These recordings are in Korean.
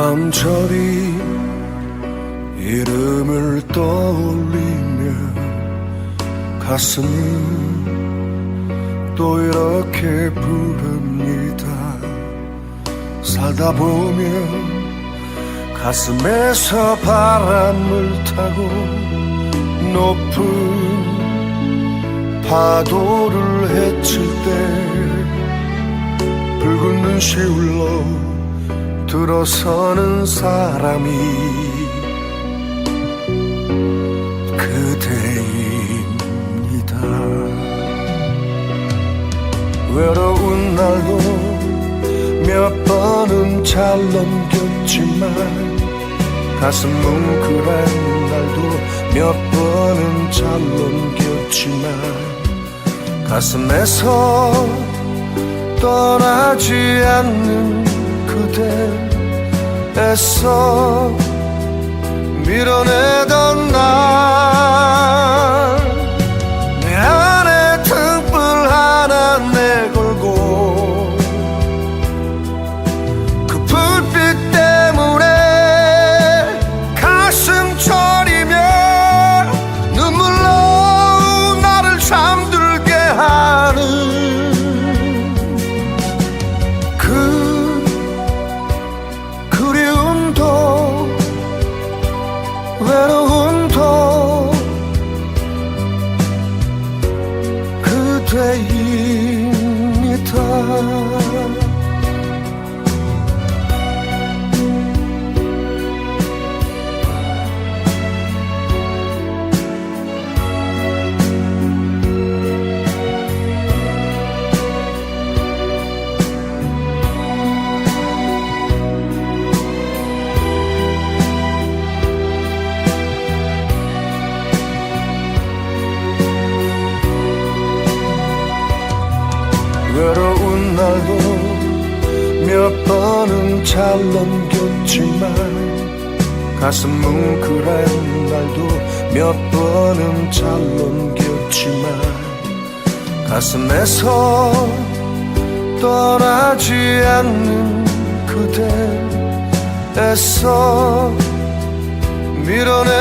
마음처리 이름을 떠올리며 가슴은 또 이렇게 부릅니다. 살다 보면 가슴에서 바람을 타고 높은 파도를 헤칠 때 붉은 눈시울로 들어서는 사람이 그대입니다. 외로운 날도 몇 번은 잘 넘겼지만 가슴 뭉클한 날도 몇 번은 잘 넘겼지만 가슴에서 떠나지 않는 그대 애써 그 몇 번은 잘 넘겼지만 가슴 뭉클한 날도 몇 번은 잘 넘겼지만 가슴에서 떠나지 않는 그대 애써 밀어내던 날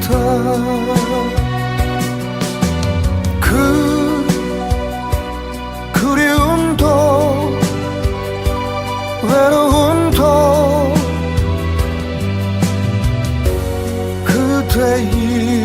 같아 그 그리움도 외로움도 그대입니다